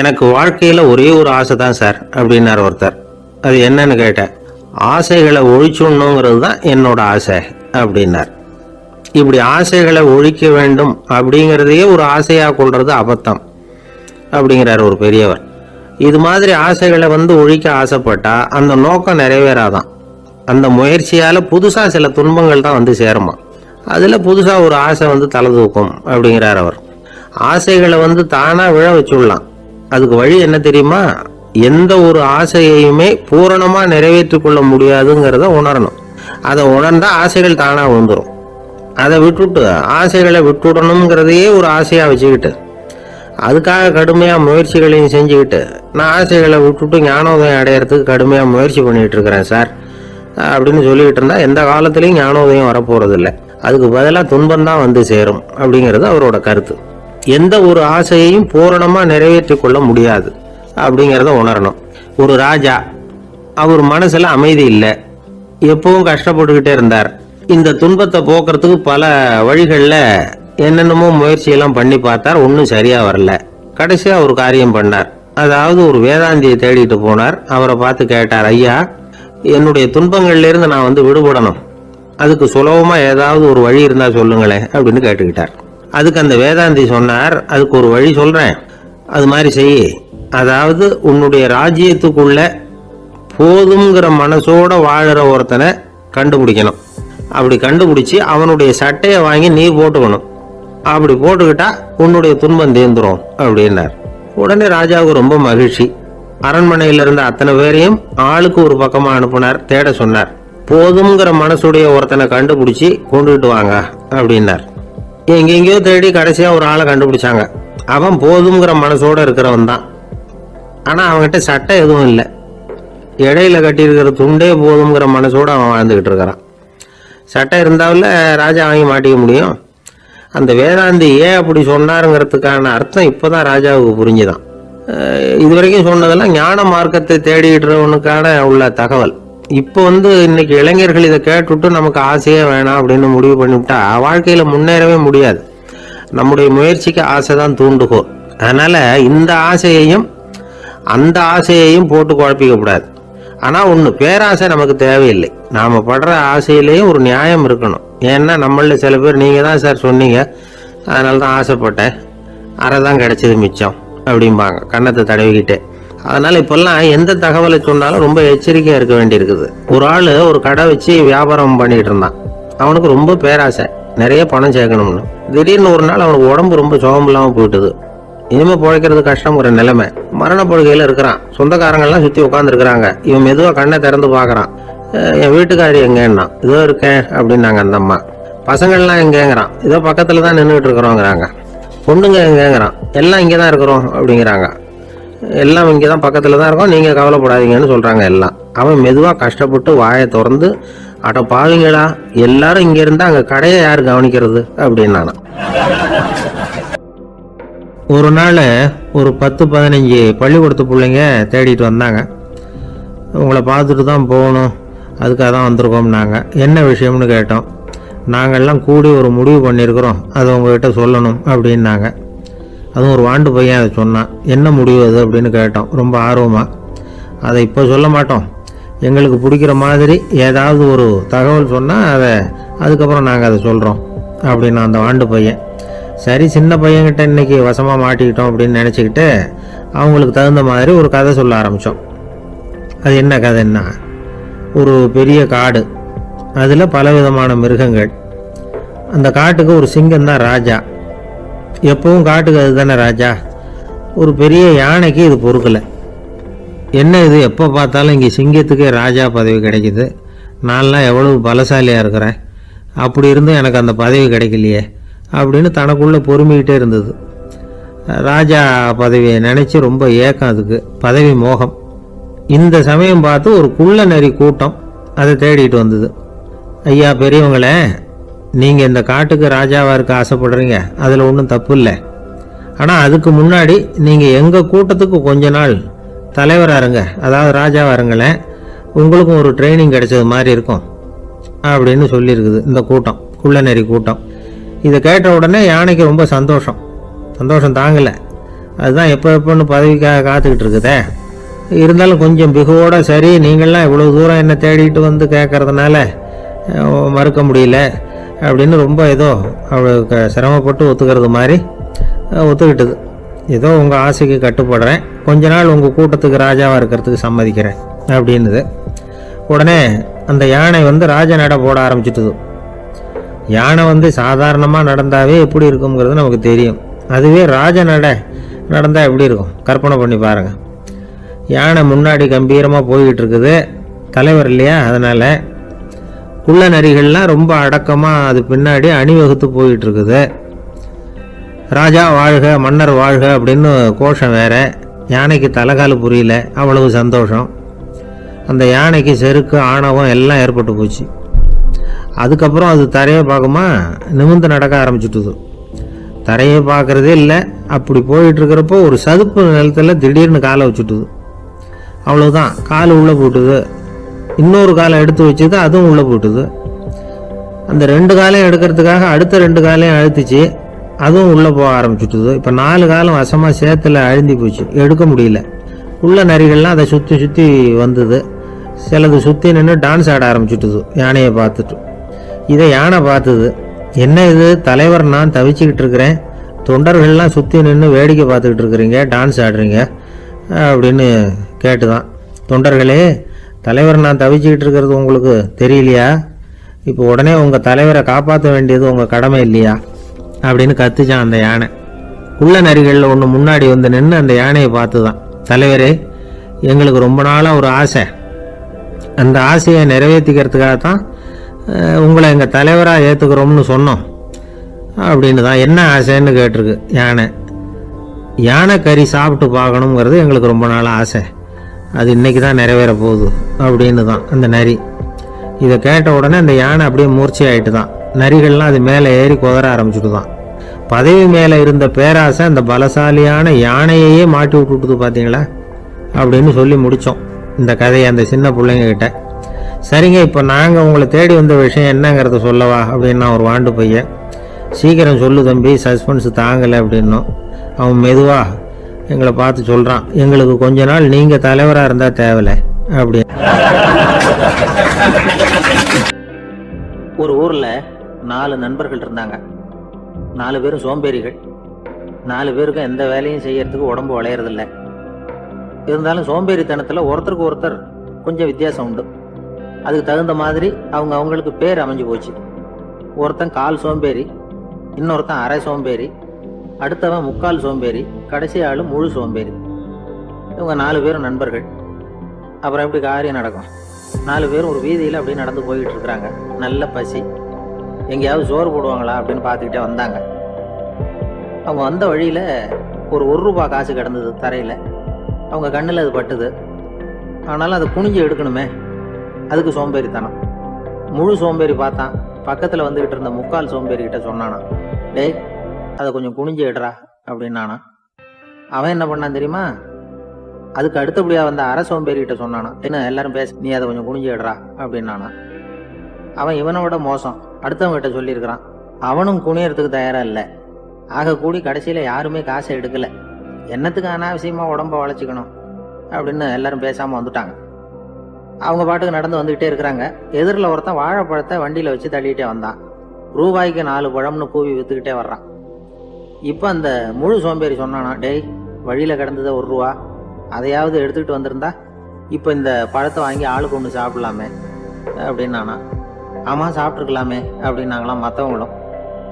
எனக்கு வாழ்க்கையில் ஒரே ஒரு ஆசை தான் சார் அப்படின்னார் ஒருத்தர். அது என்னன்னு கேட்டேன். ஆசைகளை ஒழிச்சுடணுங்கிறது தான் என்னோட ஆசை அப்படின்னார். இப்படி ஆசைகளை ஒழிக்க வேண்டும் அப்படிங்கிறதையே ஒரு ஆசையாக கொள்வது அபத்தம் அப்படிங்கிறார் ஒரு பெரியவர். இது மாதிரி ஆசைகளை வந்து ஒழிக்க ஆசைப்பட்டால் அந்த நோக்கம் நிறைவேறாதான். அந்த முயற்சியால் புதுசாக சில துன்பங்கள் தான் வந்து சேருமா. அதில் புதுசாக ஒரு ஆசை வந்து தலை தூக்கும் அப்படிங்கிறார் அவர். ஆசைகளை வந்து தானாக விழ வச்சுடலாம். அதுக்கு வழி என்ன தெரியுமா? எந்த ஒரு ஆசையையுமே பூரணமாக நிறைவேற்றி கொள்ள முடியாதுங்கிறத உணரணும். அதை உணர்ந்தால் ஆசைகள் தானாக வந்துடும் அதை விட்டுட்டு ஆசைகளை விட்டுடணுங்கிறதையே ஒரு ஆசையாக வச்சுக்கிட்டு அதுக்காக கடுமையாக முயற்சிகளையும் செஞ்சுக்கிட்டு நான் ஆசைகளை விட்டுட்டு ஞானோதயம் அடையிறதுக்கு கடுமையாக முயற்சி பண்ணிகிட்டு இருக்கிறேன் சார். அப்படின்னு சொல்லிக்கிட்டு இருந்தால் எந்த காலத்துலேயும் ஞானோதயம் வரப்போகிறதில்ல அதுக்கு பதிலாக துன்பம் தான் வந்து சேரும் அப்படிங்கிறது அவரோட கருத்து. எந்த ஒரு ஆசையையும் பூரணமாக நிறைவேற்றி கொள்ள முடியாது. அப்படிங்கிறத உணரணும். ஒரு ராஜா அவர் மனசில் அமைதி இல்லை. எப்பவும் கஷ்டப்பட்டுக்கிட்டே இருந்தார். இந்த துன்பத்தை போக்குறதுக்கு பல வழிகளில் என்னென்னமோ முயற்சியெல்லாம் பண்ணி பார்த்தார். ஒன்றும் சரியாக வரல. கடைசியாக ஒரு காரியம் பண்ணார். அதாவது ஒரு வேதாந்தியை தேடிட்டு போனார். அவரை பார்த்து கேட்டார் ஐயா என்னுடைய துன்பங்கள்லேருந்து நான் வந்து விடுபடணும். அதுக்கு சுலபமாக ஏதாவது ஒரு வழி இருந்தால் சொல்லுங்களேன் அப்படின்னு கேட்டுக்கிட்டார். அதுக்கு அந்த வேதாந்தி சொன்னார் அதுக்கு ஒரு வழி சொல்கிறேன் அது மாதிரி செய். அதாவது உன்னுடைய ராஜ்யத்துக்குள்ள போதுங்கிற மனசோட வாழ்கிற ஒருத்தனை கண்டுபிடிக்கணும். அப்படி கண்டுபிடிச்சி அவனுடைய சட்டையை வாங்கி நீ போட்டுக்கணும். அப்படி போட்டுக்கிட்டா உன்னுடைய துன்பம் தீர்ந்துரும் அப்படின்னார். உடனே ராஜாவுக்கு ரொம்ப மகிழ்ச்சி. அரண்மனையில் இருந்த அத்தனை பேரையும் ஆளுக்கு ஒரு பக்கமாக அனுப்புனார் தேட சொன்னார். போதுங்கிற மனசுடைய ஒருத்தனை கண்டுபிடிச்சி கொண்டுகிட்டு வாங்க அப்படின்னார். எங்கெங்கேயோ தேடி கடைசியாக ஒரு ஆளை கண்டுபிடிச்சாங்க. அவன் போதுங்கிற மனசோடு இருக்கிறவன் தான். ஆனால் அவன்கிட்ட சட்டை எதுவும் இல்லை. இடையில கட்டியிருக்கிற துண்டே போதுங்கிற மனசோடு அவன் வாழ்ந்துக்கிட்டு இருக்கிறான். சட்டை இருந்தாவில் ராஜா வாங்கி மாட்டிக்க முடியும். அந்த வேதாந்தி ஏன் அப்படி சொன்னாருங்கிறதுக்கான அர்த்தம் இப்போ தான் ராஜாவுக்கு புரிஞ்சுதான். இது வரைக்கும் சொன்னதெல்லாம் ஞான மார்க்கத்தை தேடிடுறவனுக்கான உள்ள தகவல். இப்போ வந்து இன்னைக்கு இளைஞர்கள் இதை கேட்டுவிட்டு நமக்கு ஆசையே வேணாம் அப்படின்னு முடிவு பண்ணிவிட்டா வாழ்க்கையில் முன்னேறவே முடியாது. நம்முடைய முயற்சிக்கு ஆசை தான் தூண்டுகோல் அதனால் இந்த ஆசையையும் அந்த ஆசையையும் போட்டு குழப்பிக்கக்கூடாது ஆனால் ஒன்று பேராசை நமக்கு தேவையில்லை. நாம் படுற ஆசையிலேயும் ஒரு நியாயம் இருக்கணும். ஏன்னா நம்மளில் சில பேர் நீங்கள் தான் சார் சொன்னீங்க. அதனால தான் ஆசைப்பட்டேன். அரை தான் கிடச்சிது மிச்சம் அப்படிம்பாங்க. கன்னத்தை தடவிக்கிட்டே. அதனால் இப்போல்லாம் எந்த தகவலை சொன்னாலும் ரொம்ப எச்சரிக்கையாக இருக்க வேண்டியிருக்குது. ஒரு ஆள் ஒரு கடை வச்சு வியாபாரம் பண்ணிகிட்டு இருந்தான். அவனுக்கு ரொம்ப பேராசை. நிறைய பணம் சேர்க்கணும்னு. திடீர்னு ஒரு நாள் அவனுக்கு உடம்பு ரொம்ப சோகம் இல்லாமல் போயிட்டுது. இனிமே பிழைக்கிறது கஷ்டங்கிற நிலைமை. மரணப்படுகையில் இருக்கிறான். சொந்தக்காரங்கள்லாம் சுற்றி உட்காந்துருக்குறாங்க இவன் மெதுவாக கண்ணை திறந்து பார்க்குறான். என் வீட்டுக்காரி எங்கேன்னா இதோ இருக்கேன் அப்படின்னாங்க அந்த அம்மா. பசங்கள்லாம் எங்கேங்கிறான்? இதோ பக்கத்தில் தான் நின்றுட்டு இருக்கிறோங்கிறாங்க. பொண்ணுங்க எங்கேங்கிறான்? எல்லாம் இங்கே தான் இருக்கிறோம் அப்படிங்கிறாங்க. எல்லாம் இங்கே தான் பக்கத்தில் தான் இருக்கோம். நீங்கள் கவலைப்படாதீங்கன்னு சொல்கிறாங்க எல்லாம். அவன் மெதுவாக கஷ்டப்பட்டு வாயை திறந்து அட பாவீங்களா எல்லாரும் இங்கே இருந்தால் அங்கே கடையை யார் கவனிக்கிறது? அப்படின்னானா. ஒரு நாள் ஒரு பத்து பதினஞ்சு பள்ளிக்கூடத்து பிள்ளைங்க தேடிட்டு வந்தாங்க. உங்களை பார்த்துட்டு தான் போகணும். அதுக்காக தான் வந்திருக்கோம்னாங்க. என்ன விஷயம்னு கேட்டோம். நாங்கள்லாம் கூடி ஒரு முடிவு பண்ணியிருக்கிறோம். அதை உங்ககிட்ட சொல்லணும். அப்படின்னாங்க. அதுவும் ஒரு வாண்டு பையன் அதை சொன்னான். என்ன முடிவு அது? அப்படின்னு கேட்டோம் ரொம்ப ஆர்வமாக அதை இப்போ சொல்ல மாட்டோம். எங்களுக்கு பிடிக்கிற மாதிரி ஏதாவது ஒரு தகவல் சொன்னால் அதை அதுக்கப்புறம் நாங்கள் அதை சொல்கிறோம் அப்படின்னு அந்த வாண்டு பையன். சரி சின்ன பையன்கிட்ட இன்னைக்கு வசமாக மாட்டிக்கிட்டோம் அப்படின்னு நினச்சிக்கிட்டு அவங்களுக்கு தகுந்த மாதிரி ஒரு கதை சொல்ல ஆரம்பித்தோம் அது என்ன கதைன்னா ஒரு பெரிய காடு. அதில் பலவிதமான மிருகங்கள். அந்த காட்டுக்கு ஒரு சிங்கம் தான் ராஜா. எப்பவும் காட்டுக்கு அதுதானே ராஜா. ஒரு பெரிய யானைக்கு இது பொறுக்கலை. என்ன இது எப்போ பார்த்தாலும் இங்கே சிங்கத்துக்கே ராஜா பதவி கிடைக்குது. நான்லாம் எவ்வளவு பலசாலியாக இருக்கிறேன். அப்படி இருந்தும் எனக்கு அந்த பதவி கிடைக்கலையே அப்படின்னு தனக்குள்ளே பொறுமிக்கிட்டே இருந்தது. ராஜா பதவியை நினச்சி ரொம்ப ஏக்கம் அதுக்கு. பதவி மோகம். இந்த சமயம் பார்த்து ஒரு குள்ள நெறி கூட்டம் அதை தேடிட்டு வந்தது. ஐயா பெரியவங்களே நீங்கள் இந்த காட்டுக்கு ராஜாவாக இருக்க ஆசைப்படுறீங்க. அதில் ஒன்றும் தப்பு இல்லை ஆனால் அதுக்கு முன்னாடி நீங்கள் எங்கள் கூட்டத்துக்கு கொஞ்ச நாள் தலைவராக இருங்க. அதாவது ராஜாவாக இருங்களேன். உங்களுக்கும் ஒரு ட்ரைனிங் கிடைச்சது மாதிரி இருக்கும். அப்படின்னு சொல்லியிருக்குது இந்த கூட்டம் குள்ளநெறி கூட்டம். இதை கேட்ட உடனே யானைக்கு ரொம்ப சந்தோஷம். சந்தோஷம் தாங்கலை. அதுதான் எப்போ எப்போன்னு பதவிக்காக காத்துக்கிட்டு இருக்குதே. இருந்தாலும் கொஞ்சம் பிகுவோட சரி நீங்கள்லாம் இவ்வளோ தூரம் என்ன தேடிட்டு வந்து கேட்கறதுனால மறுக்க முடியல. அப்படின்னு ரொம்ப ஏதோ அவளுக்கு சிரமப்பட்டு ஒத்துக்கிறது மாதிரி ஒத்துக்கிட்டது. ஏதோ உங்கள் ஆசைக்கு கட்டுப்படுறேன். கொஞ்ச நாள் உங்கள் கூட்டத்துக்கு ராஜாவாக இருக்கிறதுக்கு சம்மதிக்கிறேன் அப்படின்னுது. உடனே அந்த யானை வந்து ராஜ நட போட ஆரம்பிச்சிட்டுது. யானை வந்து சாதாரணமாக நடந்தாவே எப்படி இருக்குங்கிறது நமக்கு தெரியும். அதுவே ராஜ நட நடந்தால் எப்படி இருக்கும்? கற்பனை பண்ணி பாருங்கள் யானை முன்னாடி கம்பீரமாக போய்கிட்டு இருக்குது. தலைவர் இல்லையா? அதனால் குள்ள நரிகள்லாம் ரொம்ப அடக்கமாக அது பின்னாடி அணிவகுத்து போயிட்டு இருக்குது ராஜா வாழ்க மன்னர் வாழ்க அப்படின்னு கோஷம் வேற. யானைக்கு தலைகால் புரியல அவ்வளவு சந்தோஷம். அந்த யானைக்கு செருக்கு ஆணவம் எல்லாம் ஏற்பட்டு போச்சு. அதுக்கப்புறம் அது தரையை பார்க்குமா நிமிர்ந்து நடக்க ஆரம்பிச்சுட்டுது. தரையை பார்க்குறதே இல்லை அப்படி போயிட்டுருக்கிறப்போ ஒரு சதுப்பு நிலத்தில் திடீர்னு காலை வச்சுட்டுது. அவ்வளோதான் கால் உள்ளே போட்டுது. இன்னொரு காலை எடுத்து வச்சது அதுவும் உள்ளே போட்டுது. அந்த ரெண்டு காலையும் எடுக்கிறதுக்காக அடுத்த ரெண்டு காலையும் அழுத்துச்சு அதுவும் உள்ளே போக ஆரம்பிச்சுட்டுது. இப்போ நாலு காலம் வசமாக சேத்துல அழுந்தி போச்சு எடுக்க முடியல. உள்ள நரிகள்லாம் அதை சுற்றி சுற்றி வந்தது. சிலது சுற்றி நின்று டான்ஸ் ஆட ஆரம்பிச்சுட்டுது யானையை பார்த்துட்டு. இதை யானை பார்த்தது என்ன இது தலைவர் நான் தவிச்சுக்கிட்டு இருக்கிறேன். தொண்டர்கள்லாம் சுற்றி நின்று வேடிக்கை பார்த்துக்கிட்டு இருக்கிறீங்க டான்ஸ் ஆடுறீங்க அப்படின்னு கேட்டு தான் தொண்டர்களே தலைவர் நான் தவிச்சுக்கிட்டு இருக்கிறது உங்களுக்கு தெரியலையா? இப்போ உடனே உங்கள் தலைவரை காப்பாற்ற வேண்டியது உங்கள் கடமை இல்லையா? அப்படின்னு கத்துச்சான் அந்த யானை. உள்ள நரிகளில் ஒன்று முன்னாடி வந்து நின்று அந்த யானையை பார்த்து தான் தலைவரே எங்களுக்கு ரொம்ப நாளாக ஒரு ஆசை. அந்த ஆசையை நிறைவேற்றிக்கிறதுக்காக தான் உங்களை எங்கள் தலைவராக ஏற்றுக்கிறோம்னு சொன்னோம். அப்படின்னு தான் என்ன ஆசைன்னு கேட்டிருக்கு யானை. யானை கறி சாப்பிட்டு பார்க்கணுங்கிறது எங்களுக்கு ரொம்ப நாள் ஆசை. அது இன்றைக்கி தான் நிறைவேற போகுது அப்படின்னு தான் அந்த நரி. இதை கேட்ட உடனே அந்த யானை அப்படியே மூர்ச்சையாயிட்டு தான் நரிகள்லாம் அது மேலே ஏறி குதற ஆரம்பிச்சுட்டு தான் பதவி மேலே இருந்த பேராசை அந்த பலசாலியான யானையையே மாட்டி விட்டுட்டுது பார்த்தீங்களா அப்படின்னு சொல்லி முடித்தோம் இந்த கதையை அந்த சின்ன பிள்ளைங்கக்கிட்ட சரிங்க இப்போ நாங்கள் உங்களை தேடி வந்த விஷயம் என்னங்கிறத சொல்லவா அப்படின்னா ஒரு வாண்டு பையன். சீக்கிரம் சொல்லு தம்பி சஸ்பென்ஸ் தாங்கலை அப்படின்னோம். அவன் மெதுவாக எங்களை பார்த்து சொல்கிறான் எங்களுக்கு கொஞ்ச நாள் நீங்கள் தலைவராக இருந்தால் தேவலை அப்படி. ஒரு ஊரில் நாலு நண்பர்கள் இருந்தாங்க. நாலு பேரும் சோம்பேறிகள். நாலு பேருக்கும் எந்த வேலையும் செய்யறதுக்கு உடம்பு வளையறதில்ல. இருந்தாலும் சோம்பேறித்தனத்தில் ஒருத்தருக்கு ஒருத்தர் கொஞ்சம் வித்தியாசம் உண்டு. அதுக்கு தகுந்த மாதிரி அவங்க அவங்களுக்கு பேர் அமைஞ்சு போச்சு. ஒருத்தன் கால் சோம்பேறி இன்னொருத்தன் அரை சோம்பேறி அடுத்தவன் முக்கால் சோம்பேறி கடைசி ஆள் முழு சோம்பேறி. இவங்க நாலு பேரும் நண்பர்கள். அப்புறம் எப்படி காரியம் நடக்கும்? நாலு பேரும் ஒரு வீதியில் அப்படியே நடந்து போய்கிட்டு இருக்கிறாங்க நல்ல பசி. எங்கேயாவது சோறு போடுவாங்களா அப்படின்னு பார்த்துக்கிட்டே வந்தாங்க. அவங்க வந்த வழியில் ஒரு ஒரு ரூபா காசு கிடந்தது தரையில். அவங்க கண்ணில் அது பட்டுது. ஆனாலும் அதை குனிஞ்சு எடுக்கணுமே. அதுக்கு சோம்பேறித்தனம். முழு சோம்பேறி பார்த்தான். பக்கத்தில் வந்துக்கிட்டு இருந்த முக்கால் சோம்பேறி கிட்ட சொன்னானா டேய் அதை கொஞ்சம் குனிஞ்சு விடுறா அப்படின்னானா. அவன் என்ன பண்ணான் தெரியுமா? அதுக்கு அடுத்தபடியாக வந்த அரை சோம்பேறி சொன்னானா என்ன எல்லாரும் பேச நீ அதை கொஞ்சம் குனிஞ்சு விடுறா அப்படின்னானா. அவன் இவனை விட மோசம். அடுத்தவங்கிட்ட சொல்லியிருக்கிறான் அவனும் குனியறதுக்கு தயாராக இல்லை. ஆக கூடி கடைசியில் யாருமே காசை எடுக்கலை. என்னத்துக்கு அனாவசியமாக உடம்ப வளைச்சிக்கணும் அப்படின்னு எல்லாரும் பேசாமல் வந்துட்டாங்க. அவங்க பாட்டுக்கு நடந்து வந்துக்கிட்டே இருக்கிறாங்க. எதிரில் ஒருத்தன் வாழைப்பழத்தை வண்டியில் வச்சு தள்ளிக்கிட்டே வந்தான். ரூபாய்க்கு நாலு பழம்னு கூவி விற்றுக்கிட்டே வர்றான். இப்போ அந்த முழு சோம்பேறி சொன்னானா டேய் வழியில் கிடந்ததை ஒரு ரூபா அதையாவது எடுத்துக்கிட்டு வந்திருந்தா இப்போ இந்த பழத்தை வாங்கி ஆளுக்கு ஒன்று சாப்பிடலாமே அப்படின்னானா. ஆமாம் சாப்பிட்ருக்கலாமே அப்படின்னாங்களாம் மற்றவங்களும்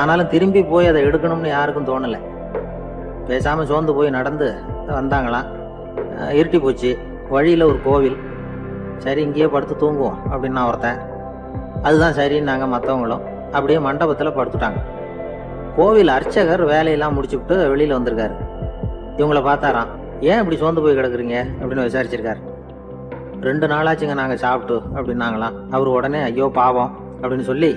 ஆனாலும் திரும்பி போய் அதை எடுக்கணும்னு யாருக்கும் தோணலை. பேசாமல் சோர்ந்து போய் நடந்து வந்தாங்களாம் இருட்டி போச்சு. வழியில் ஒரு கோவில். சரி இங்கேயே படுத்து தூங்குவோம் அப்படின்னா ஒருத்தன். அதுதான் சரின்னாங்க மற்றவங்களும் அப்படியே மண்டபத்தில் படுத்துட்டாங்க. கோவில் அர்ச்சகர் வேலையெல்லாம் முடிச்சுவிட்டு வெளியில் வந்திருக்காரு. இவங்கள பார்த்தாராம். ஏன் இப்படி சோர்ந்து போய் கிடக்குறீங்க? அப்படின்னு விசாரிச்சிருக்காரு. ரெண்டு நாளாச்சுங்க நாங்கள் சாப்பிட்டு அப்படின்னாங்களாம். அவர் உடனே ஐயோ பாவம் அப்படின்னு சொல்லி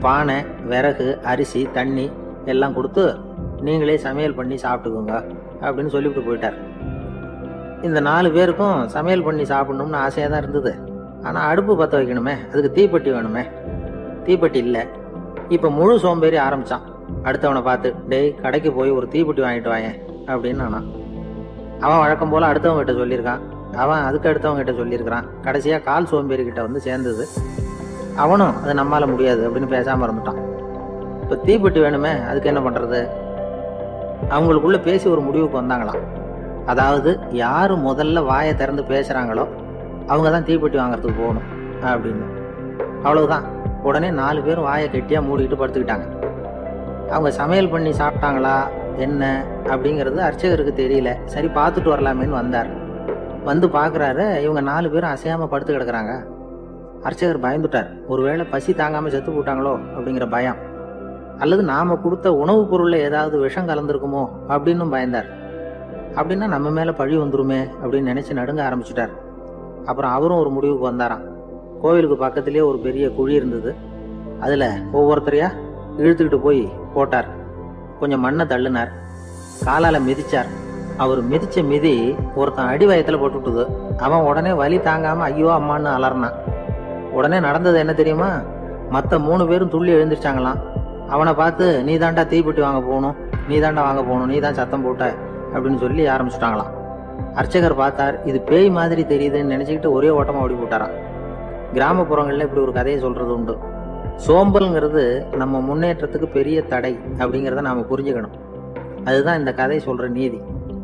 பானை விறகு அரிசி தண்ணி எல்லாம் கொடுத்து நீங்களே சமையல் பண்ணி சாப்பிட்டுக்கோங்க அப்படின்னு சொல்லிவிட்டு போயிட்டார். இந்த நாலு பேருக்கும் சமையல் பண்ணி சாப்பிடணும்னு ஆசையாக தான் இருந்தது. ஆனால் அடுப்பு பற்ற வைக்கணுமே. அதுக்கு தீப்பெட்டி வேணுமே. தீப்பெட்டி இல்லை. இப்போ முழு சோம்பேறி ஆரம்பித்தான் அடுத்தவனை பார்த்து டேய் கடைக்கு போய் ஒரு தீப்பெட்டி வாங்கிட்டு வாங்க அப்படின்னு நானான் அவன் வழக்கம் போல் அடுத்தவங்க கிட்ட சொல்லியிருக்கான். அவன் அதுக்கு அடுத்தவங்க கிட்ட சொல்லியிருக்கிறான். கடைசியாக கால் சோம்பேறிக்கிட்ட வந்து சேர்ந்தது. அவனும் அது நம்மால் முடியாது அப்படின்னு பேசாமல் இருந்துட்டான். இப்போ தீப்பெட்டி வேணுமே அதுக்கு என்ன பண்ணுறது அவங்களுக்குள்ளே பேசி ஒரு முடிவுக்கு வந்தாங்களாம். அதாவது யார் முதல்ல வாயை திறந்து பேசுகிறாங்களோ அவங்க தான் தீப்பெட்டி வாங்குறதுக்கு போகணும் அப்படின்னு. அவ்வளவுதான். உடனே நாலு பேரும் வாயை கெட்டியாக மூடிக்கிட்டு படுத்துக்கிட்டாங்க. அவங்க சமையல் பண்ணி சாப்பிட்டாங்களா என்ன அப்படிங்கிறது அர்ச்சகருக்கு தெரியல. சரி பார்த்துட்டு வரலாமேன்னு வந்தார். வந்து பார்க்குறாரு இவங்க நாலு பேரும் அசையாமல் படுத்து கிடக்குறாங்க. அர்ச்சகர் பயந்துட்டார். ஒருவேளை பசி தாங்காமல் செத்து போட்டாங்களோ அப்படிங்கிற பயம். அல்லது நாம் கொடுத்த உணவுப் பொருளில் ஏதாவது விஷம் கலந்துருக்குமோ அப்படின்னும் பயந்தார். அப்படின்னா நம்ம மேலே பழி வந்துருமே அப்படின்னு நினச்சி நடுங்க ஆரம்பிச்சிட்டார். அப்புறம் அவரும் ஒரு முடிவுக்கு வந்தாராம். கோவிலுக்கு பக்கத்துலேயே ஒரு பெரிய குழி இருந்தது. அதில் ஒவ்வொருத்தரையா இழுத்துக்கிட்டு போய் போட்டார். கொஞ்சம் மண்ணை தள்ளினார். காலால் மிதிச்சார். அவர் மிதிச்ச மிதி ஒருத்தன் அடி வயத்தில் போட்டுவிட்டுது. அவன் உடனே வலி தாங்காமல் ஐயோ அம்மான்னு அலறினான். உடனே நடந்தது என்ன தெரியுமா? மற்ற மூணு பேரும் துள்ளி எழுந்திருச்சாங்களாம். அவனை பார்த்து நீ தாண்டா தீப்பெட்டி வாங்க போகணும். நீ தாண்டா வாங்க போகணும். நீ தான் சத்தம் போட்ட. அப்படின்னு சொல்லி ஆரம்பிச்சிட்டாங்களாம். அர்ச்சகர் பார்த்தார் இது பேய் மாதிரி தெரியுதுன்னு நினச்சிக்கிட்டு ஒரே ஓட்டமாக ஓடி போட்டாரான் கிராமப்புறங்களில் இப்படி ஒரு கதையை சொல்கிறது உண்டு. சோம்பல்ங்கிறது நம்ம முன்னேற்றத்துக்கு பெரிய தடை அப்படிங்கிறத நாம் புரிஞ்சுக்கணும். அதுதான் இந்த கதை சொல்கிற நீதி.